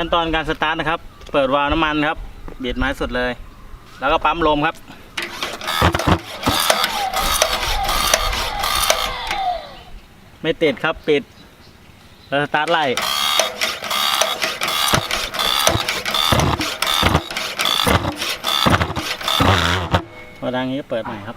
ขั้นตอนการสตาร์ทนะครับ เปิดวาล์วน้ำมันครับ เบียดไม้สุดเลย แล้วก็ปั๊มลมครับ ไม่ติดครับปิด แล้วสตาร์ทไล่พอดังนี้ก็เปิดใหม่ครับ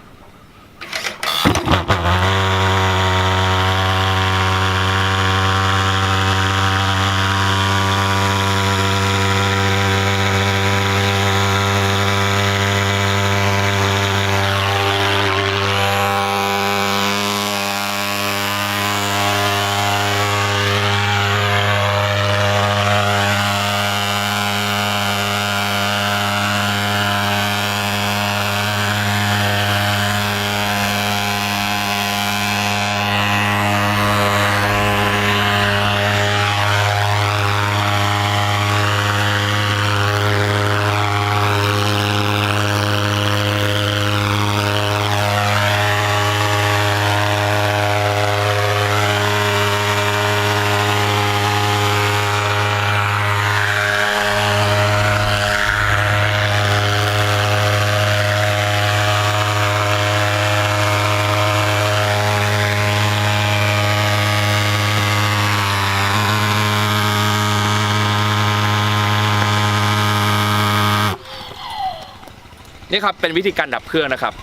นี่ครับเป็นวิธีการดับเครื่องนะครับ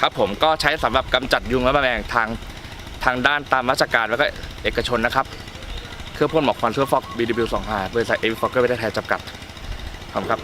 ครับผมก็ใช้สำหรับกำจัดยุงและแมลงทางทางด้านตามราชการแล้วก็เอกชนนะครับ เครื่องพ่นหมอกควันเครื่องฟอก BW25 บริษัทเอฟฟอกเกอร์ประเทศไทยจำกัดขอบครับ